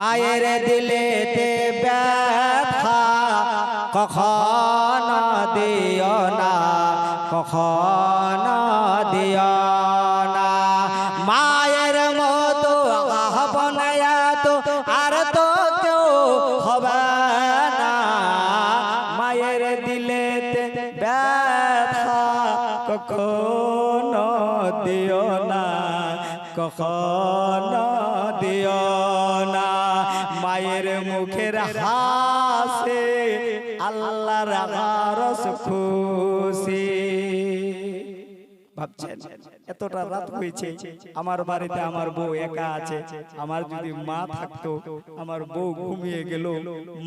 মায়ের দিলেতে ব্যথা কখন দিও না কখন দিও না। মায়ের মতো আপন তো আর তো কেউ হবে না। মায়ের দিলেতে ব্যথা কখন দিও না কখন দিও না। মুখের হাসে আল্লাহর আরস খুশি ভাবছেন এতটা রাত হয়েছে আমার বাড়িতে আমার বউ একা আছে আমার যদি মা থাকতো আমার বউ ঘুমিয়ে গেল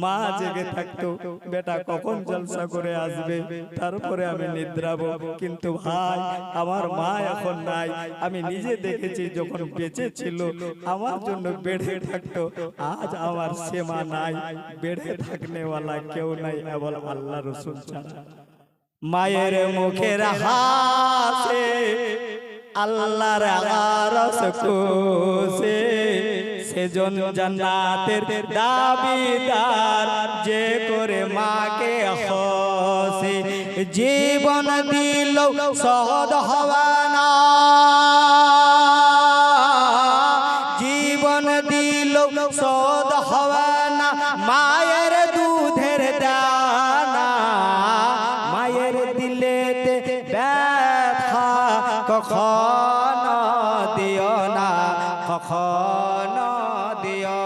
মা জেগে থাকতো বেটা কখন জলসা করে আসবে? তারপরে আমি নিদ্রাবো কিন্তু ভাই আমার মা এখন নাই। আমি নিজে দেখেছি যখন বেঁচে ছিল আমার জন্য বেড়ে থাকতো। আজ আমার সেমা নাই বেড়ে থাকনেওয়ালা কেউ নাই এবার আল্লাহ রসুল ছাড়া। মায়ের মুখের হাসে আল্লাহর আরস কোসে সেজন জান্নাতের দাবিদার যে করে মাকে হসে। জীবন দিল সহদ হওয়া না। কখন দিও না, কখন দিও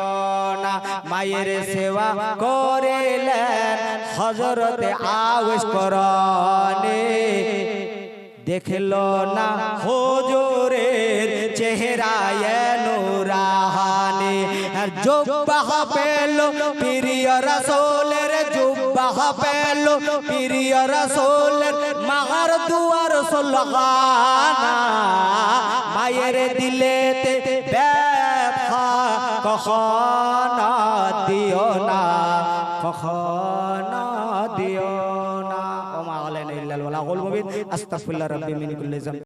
না। মায়ের সেবা করিলেন হজরতে আউস করনে দেখল না হুজুরের চেহারায় নুরাহানি। আর জুব্বাহ পেল, প্রিয় রাসূলের জুব্বাহ পেল, প্রিয় রাসূলের মাহার দুয়ার সুলহানা মায়ের দিলে ব্যথা, কখন দিও না, কখন দিও না। ওমা আলাইনা ইল্লাল ওয়ালা আস্তাগফিরুল্লাহ রাব্বি মিন কুল্লি